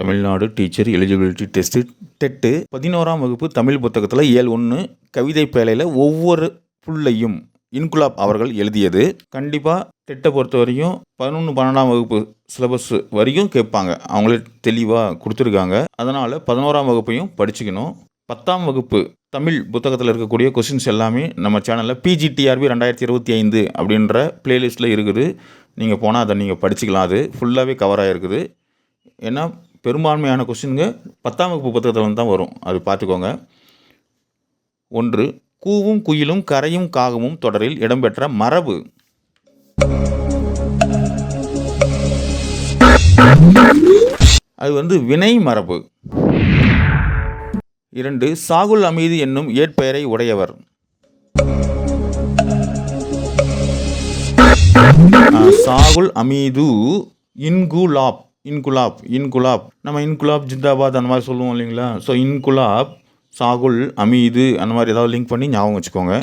Tamil Nadu teacher eligibility test TET பதினோராம் வகுப்பு தமிழ் புத்தகத்தில் ஏழு ஒன்று கவிதை பேழையில் ஒவ்வொரு புள்ளையும் இன்குலாப் அவர்கள் எழுதியது. கண்டிப்பாக டெட்டை பொறுத்த வரையும் பதினொன்று பன்னெண்டாம் வகுப்பு சிலபஸ் வரையும் கேட்பாங்க. அவங்களே தெளிவாக கொடுத்துருக்காங்க. அதனால் பதினோராம் வகுப்பையும் படிச்சுக்கணும். பத்தாம் வகுப்பு தமிழ் புத்தகத்தில் இருக்கக்கூடிய கொஷின்ஸ் எல்லாமே நம்ம சேனலில் பிஜிடிஆர்பி ரெண்டாயிரத்தி இருபத்தி ஐந்து அப்படின்ற பிளேலிஸ்ட்டில் இருக்குது. நீங்கள் போனால் அதை நீங்கள் படிச்சுக்கலாம். அது ஃபுல்லாகவே கவர் ஆகிருக்குது ஏன்னா பெரும்பான்மையான கொஸ்டின்ங்க பத்தாம் வகுப்பு புத்தகத்தில் வந்து தான் வரும். அது பார்த்துக்கோங்க. ஒன்று கூவும் குயிலும் கரையும் காகமும் தொடரில் இடம்பெற்ற மரபு. அது வந்து வினை மரபு. இரண்டு சாகுல் அமீது என்னும் ஏற்பெயரை உடையவர். சாகுல் அமீது இன்குலாப். இன்குலாப் இன்குலாப். நம்ம இன்குலாப் ஜிந்தாபாத் அந்த மாதிரி சொல்லுவோம் இல்லைங்களா? ஸோ இன்குலாப் சாகுல் அமீது அந்த மாதிரி ஏதாவது லிங்க் பண்ணி ஞாபகம் வச்சுக்கோங்க.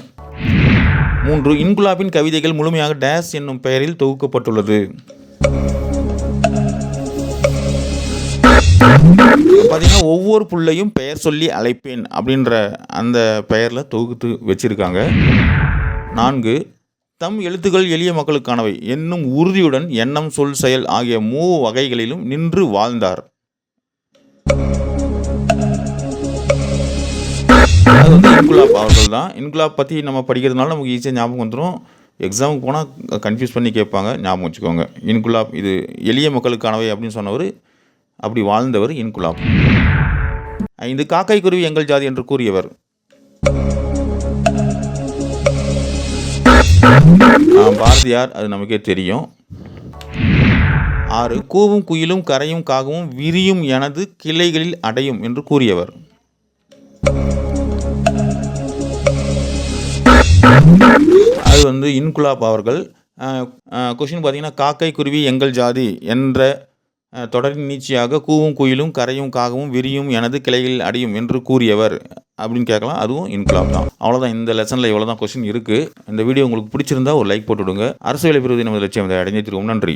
மூன்று இன்குலாபின் கவிதைகள் முழுமையாக டேஸ் என்னும் பெயரில் தொகுக்கப்பட்டுள்ளது. பார்த்தீங்கன்னா ஒவ்வொரு புள்ளையும் பெயர் சொல்லி அழைப்பேன் அப்படின்ற அந்த பெயரில் தொகுத்து வச்சுருக்காங்க. நான்கு தம் எழுத்துக்கள் எளிய மக்களுக்கானவை. என்னும் உறுதியுடன் எண்ணம் சொல் செயல் ஆகிய மூ வகைகளிலும் நின்று வாழ்ந்தார். அது வந்து இன்குலாப் அவர்கள் தான். இன்குலாப் பற்றி நம்ம படிக்கிறதுனால நமக்கு ஈஸியாக ஞாபகம் வந்துடும் எக்ஸாமுக்கு போனால் கன்ஃபியூஸ் பண்ணி கேட்பாங்க. ஞாபகம் வச்சுக்கோங்க. இன்குலாப் இது எளிய மக்களுக்கானவை அப்படின்னு சொன்னவர் அப்படி வாழ்ந்தவர் இன்குலாப். ஐந்து காக்கை குருவி எங்கள் ஜாதி என்று கூறியவர். பாரதியார் அது நமக்கே தெரியும். ஆறு கூவும் குயிலும் கரையும் காகவும் விரியும் எனது கிளைகளில் அடையும் என்று கூறியவர். அது வந்து இன்குலாப் அவர்கள் கொஷின் பார்த்தீங்கன்னா காக்கை குருவி எங்கள் ஜாதி என்ற தொடரின் நீச்சியாக கூவும் குயிலும் கரையும் காகவும் விரியும் எனது கிளைகளில் அடையும் என்று கூறியவர். அப்படின்னு கேட்கலாம். அதுவும் இன்குலாப் தான். அவ்வளோதான் இந்த லெசனில் இவ்வளோ தான் கொஷின் இருக்குது இந்த வீடியோ உங்களுக்கு பிடிச்சிருந்தா ஒரு லைக் போட்டு விடுங்க. அரசு வேலை பெறுவது நமது லட்சியம். அதை அடைஞ்சிருக்கோம் நன்றி.